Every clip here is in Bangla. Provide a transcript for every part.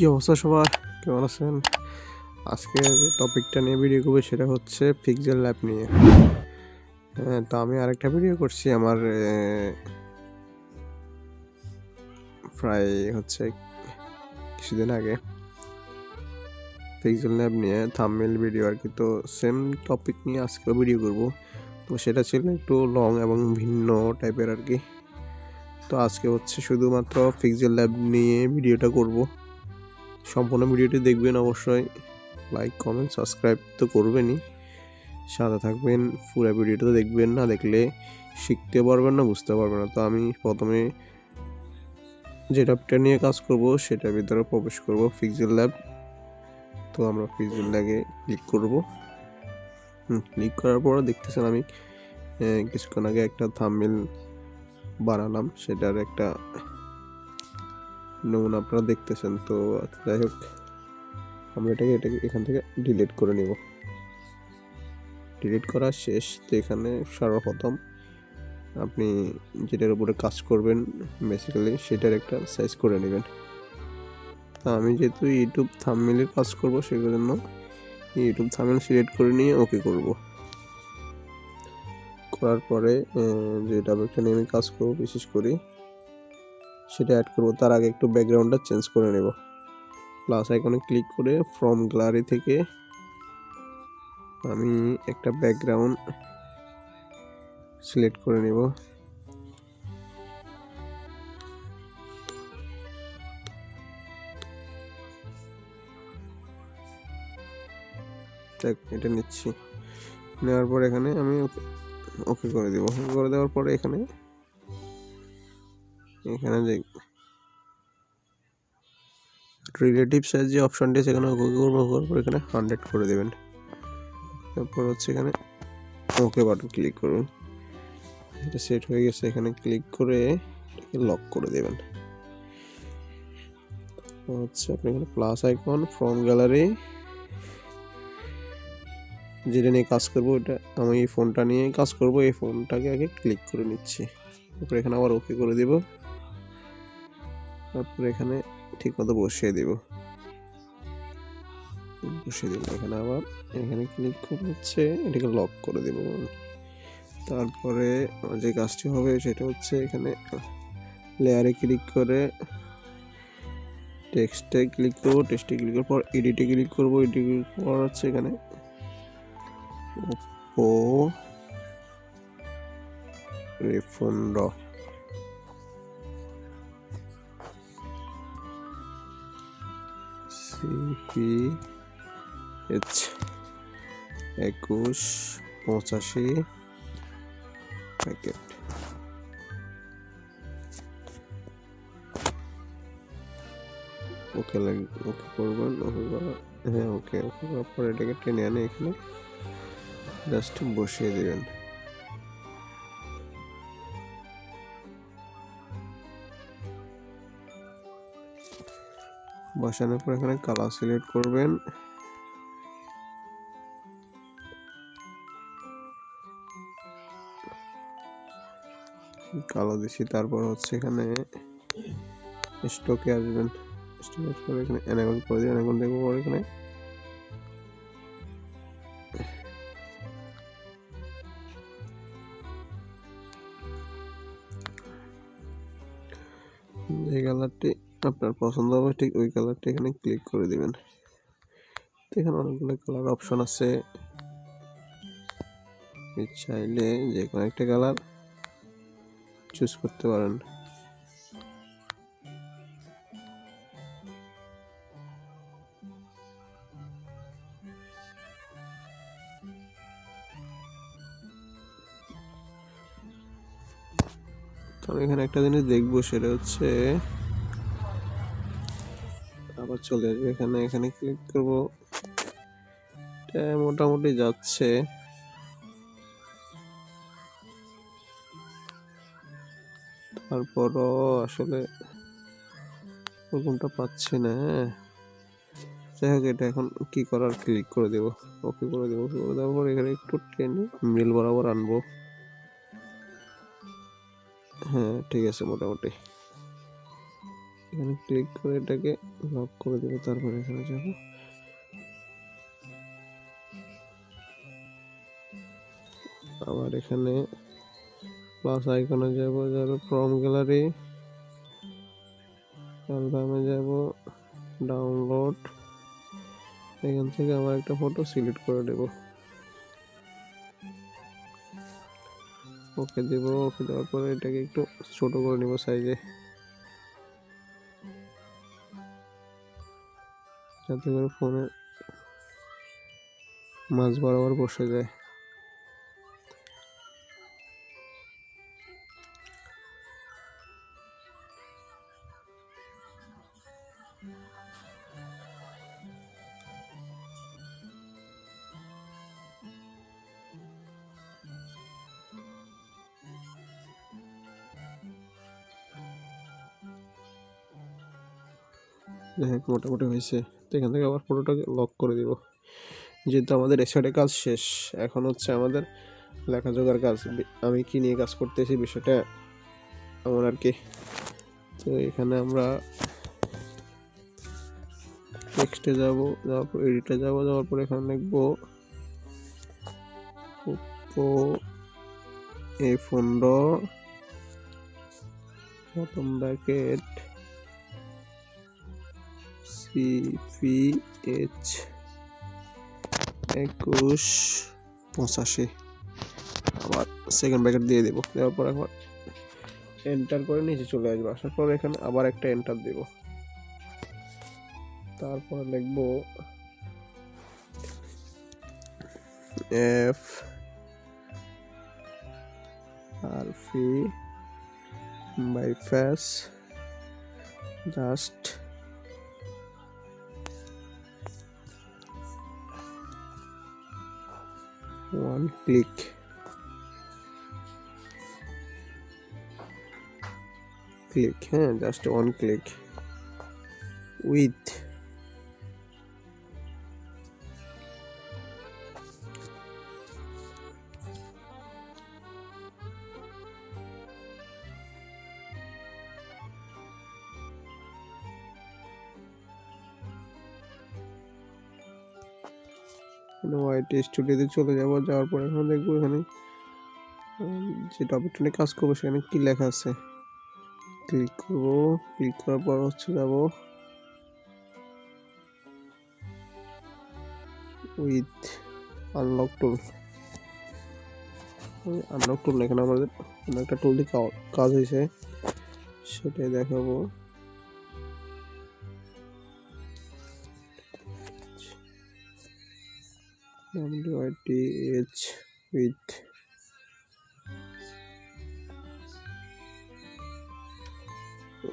কি অবস্থা সবার? কেমন আছেন? আজকে যে টপিকটা নিয়ে ভিডিও করব সেটা হচ্ছে পিক্সেল ল্যাব নিয়ে। হ্যাঁ তো আমি আরেকটা ভিডিও করছি আমার প্রায় হচ্ছে কিছুদিন আগে। পিক্সেল ল্যাব নিয়ে থাম্বনেল ভিডিও আর কি, তো সেম টপিক নিয়ে আজকেও ভিডিও করব। তো সেটা ছিল একটু লং এবং ভিন্ন টাইপের আর কি। তো আজকে হচ্ছে শুধুমাত্র পিক্সেল ল্যাব নিয়ে ভিডিওটা করব। সম্পূর্ণ ভিডিওটি দেখবেন অবশ্যই। লাইক কমেন্ট সাবস্ক্রাইব তো করবেনই। সাথে থাকবেন, পুরো ভিডিওটা দেখবেন না, দেখলে শিখতে পারবেন না, বুঝতে পারবেন না। তো আমি প্রথমে যে টপিকটা নিয়ে কাজ করব, সেটার ভিতরে প্রবেশ করব পিক্সেল ল্যাব তো আমরা পিক্সেল ল্যাবে ক্লিক করব। ক্লিক করার পর দেখতেছেন আমি কিছুক্ষণ আগে একটা থাম্বনেল বানালাম, সেটার একটা নমুনা আপনারা দেখতেছেন, তো যাই হোক আমরা এটাকে এটাকে এখান থেকে ডিলিট করে নিব। ডিলিট করা শেষ, তো এখানে সর্বপ্রথম আপনি যেটার উপরে কাজ করবেন বেসিক্যালি সেটার একটা সাইজ করে নেবেন। তা আমি যেহেতু ইউটিউব থাম্বনেলের কাজ করব সেই জন্য ইউটিউব থাম্বনেল সিলেক্ট করে নিয়ে ওকে করব। করার পরে যে নিয়ে আমি কাজ করব, বিশেষ করে সেটা অ্যাড করব। তার আগে একটু ব্যাকগ্রাউন্ডটা চেঞ্জ করে নেব। প্লাস আইকনে ক্লিক করে ফ্রম গ্যালারি থেকে আমি একটা ব্যাকগ্রাউন্ড সিলেক্ট করে নেব। এটা নিচ্ছি। নেওয়ার পর এখানে আমি ওকে করে দেবো। ওকে করে দেওয়ার পরে এখানে এখানে যে রিলেটিভ সাইজ যে অপশনটি এখানে ওকে করব পর এখানে হান্ড্রেড করে দেবেন। তারপর হচ্ছে এখানে ওকে বাটন ক্লিক করুন। এটা সেট হয়ে গেছে, এখানে ক্লিক করে এটাকে লক করে দেবেন। তো হচ্ছে আপনি এখানে প্লাস আইকন ফ্রম গ্যালারি যেটা নিয়ে কাজ করব এটা আমি এই ফোনটা নিয়ে কাজ করব, এই ফোনটাকে আগে ক্লিক করে নিচ্ছি। তারপর এখানে আবার ওকে করে দেব। তারপর এখানে ঠিক মতো বসিয়ে দেব। বসিয়ে দিলাম এখানে আবার। এখানে ক্লিক করে হচ্ছে এটাকে লক করে দেব। তারপরে যে কাজটি হবে সেটা হচ্ছে এখানে লেয়ারে ক্লিক করে টেক্সটে ক্লিক করব। টেক্সটে ক্লিক করার পর এডিটে ক্লিক করব। এডিট ক্লিক করার হচ্ছে এখানে ওপো রিফন্ড সিপি এইচ একুশ, পঁচাশি, প্যাকেট। ওকে লাগ, ওকে করবেন হ্যাঁ ওকে ওকে করার এটাকে টেনে আনে এখানে। জাস্ট বসিয়ে দিবেন। বসানোর পর এখানে কালার সিলেক্ট করবেন। কালো দিছি, তারপর হচ্ছে এখানে স্টকে আসবেন। স্টকে করে এখানে এনেবল করে দিবেন। এখন দেখব পর এখানে যে কালারটি আপনার পছন্দ হবে, ঠিক ওই কালারটা এখানে ক্লিক করে দিবেন। তো এখানে অনেকগুলো কালার অপশন আছে। চাইলে যে কোনো একটা কালার চুজ করতে পারেন। আমি এখানে একটা জিনিস দেখব, সেটা হচ্ছে আবার চলে আসবে এখানে এখানে ক্লিক করব। মোটামুটি যাচ্ছে। তারপরও আসলে ওরকমটা পাচ্ছি না হ্যাঁ। যাই হোক, এটা এখন কি করার ক্লিক করে দেব ওকে করে দেবো করে দেওয়ার পর এখানে একটু টেনে মিল বরাবর আনব। হ্যাঁ ঠিক আছে, মোটামুটি। এখানে ক্লিক করে এটাকে লক করে দেবো, তারপরে এখানে যাব। আবার এখানে প্লাস আইকনে যাব যাব ফ্রম গ্যালারি অ্যালবামে যাব ডাউনলোড এখান থেকে আবার একটা ফটো সিলেক্ট করে দেব। ওকে দেব, ওকে দেওয়ার পরে এটাকে একটু ছোট করে নেব সাইজে যাতে করে ফোনে মাছ বরাবর বসে যায়। যাই হোক মোটামুটি হয়েছে। তো এখান থেকে আবার ফটোটাকে লক করে দিব। যেহেতু আমাদের এ সাইডে কাজ শেষ, এখন হচ্ছে আমাদের লেখাজোখার কাজ। আমি কি নিয়ে কাজ করতেছি বিষয়টা আমার আর কি। তো এখানে আমরা টেক্সটে যাব, যাওয়ার পর এডিটে যাব, যাওয়ার পর এখানে লিখব ওপো এ পনেরো প্রথম ব্র্যাকেট সিপিএইচ একুশ পঁচাশি আবার সেকেন্ড ব্র্যাকেট দিয়ে দেবো দেওয়ার পর একবার এন্টার করে নিচে চলে আসব আসার পর এখানে আবার একটা এন্টার দেব তারপর লিখব F R fee by face just one click. Click. And just one click. With with YT স্টুডিওতে চলে যাব, যাওয়ার পরে এখানে দেখব এখানে যে টপিকটা নিয়ে কাজ করব সেখানে কি লেখা আছে। ক্লিক করব ক্লিক করার পর হচ্ছে যাব with unlock tool unlock tool এখানে আমাদের একটা টুল দিয়ে কাজ হয়েছে, সেটাই দেখাবো। WITH with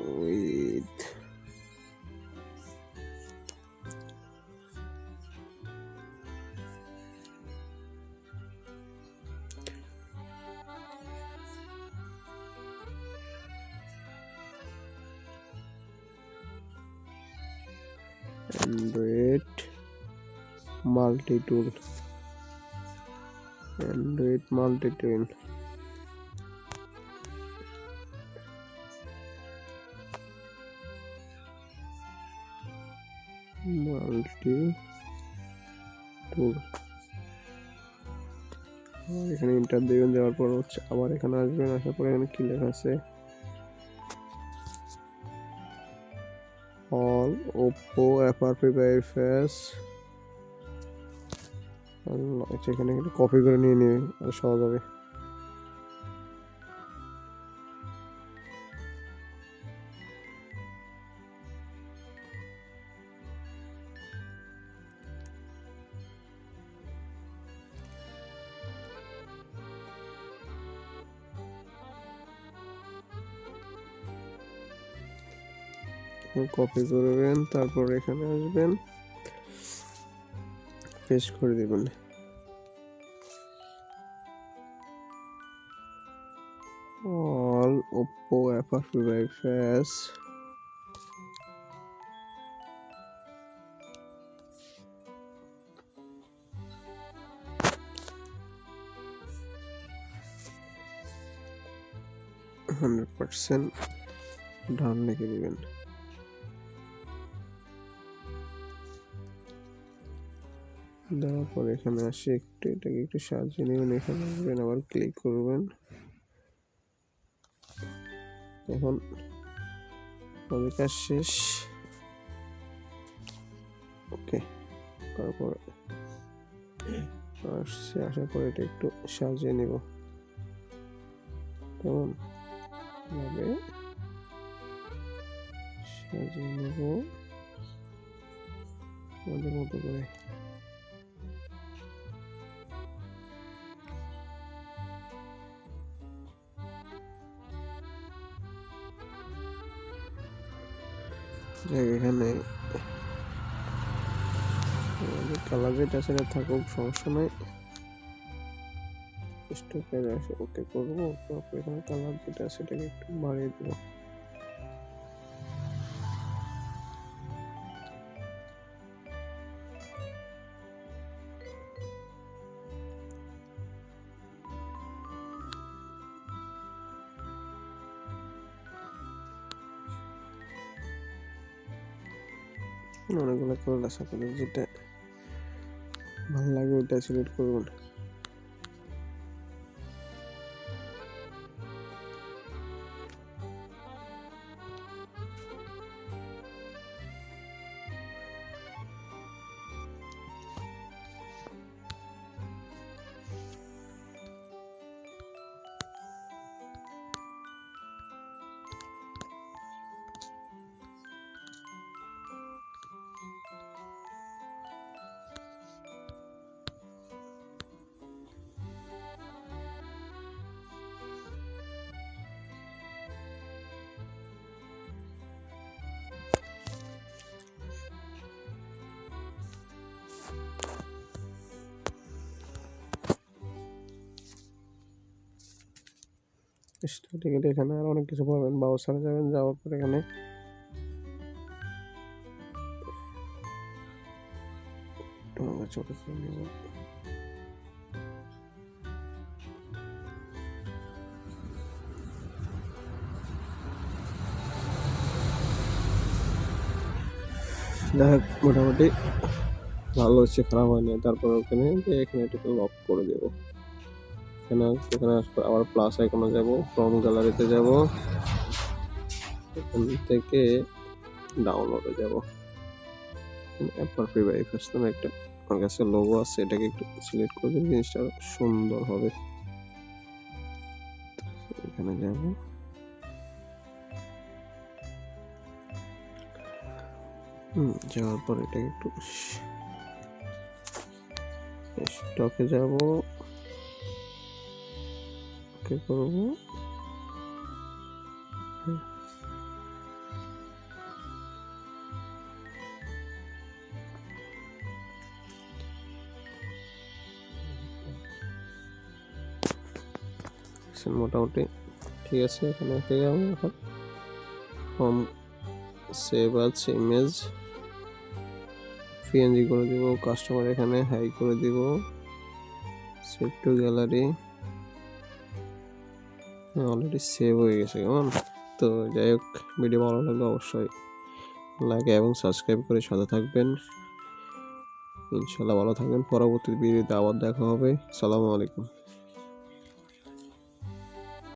with Android multi-tool Android multi-tool multi tool এখানে ইন্টার দেবেন দেওয়ার পর হচ্ছে আবার এখানে আসবেন আসার পর এখানে কি লেখা আছে অল ওপো এফআরপি বাইফেস এখানে একটু কপি করে নিয়ে নিয়ে আর সহজ হবে। কপি করবেন, তারপর এখানে আসবেন পেস্ট করে দেবেন। boy, I Oppo FF very fast. Hundred percent डालने के लिए দেওয়ার পর এখানে আসি একটু এটাকে একটু সাজিয়ে নেবেন এখানে আসবেন আবার ক্লিক করবেন এখন আমাদের কাজ শেষ। ওকে তারপর আসছে আসার পর এটা একটু সাজিয়ে নিব। কেমন ভাবে সাজিয়ে নেব? আমাদের মতো করে। এখানে কালার যেটা আছে থাকুক, সমস্যা নাই। স্টকের আসে ওকে করব এখানে কালার যেটা সেটাকে একটু বাড়িয়ে দেবো কালার আপনাদের যেটা ভালো লাগে ওটা সিলেক্ট করবেন। স্টার্টিং এর এখানে আর অনেক কিছু পাবেন বাউসারে যাবেন, যাওয়ার পর এখানে। একটু যাই হোক, মোটামুটি ভালো হচ্ছে, খারাপ হয়নি। তারপর ওখানে এখানে এটাকে লক করে দেবো। এখানে এখানে আসব আবার প্লাস আইকনে যাব ফ্রম গ্যালারিতে যাব। এখান থেকে ডাউনলোডে যাব। অ্যাপার ফ্রি বাই ফার্স্ট নামে একটা, আমার কাছে লোগো আছে, এটাকে একটু সিলেক্ট করে দিন, জিনিসটা সুন্দর হবে। এখানে যাব। যাওয়ার পর এটাকে একটু স্টকে যাব। ওকে করব। দেখছেন মোটামুটি ঠিক আছে, এখানে থেকে আমি এখন। হোম সেভ আছে ইমেজ পিএনজি করে দিব কাস্টমার এখানে হাই করে দিব। Save to gallery already save হয়ে গেছে কেমন? তো যাই হোক ভিডিও ভালো লাগলে অবশ্যই লাগে এবং সাবস্ক্রাইব করে সাথে থাকবেন। ইনশাল্লাহ ভালো থাকবেন। পরবর্তী ভিডিওতে আবার দেখা হবে। সালামু আলাইকুম।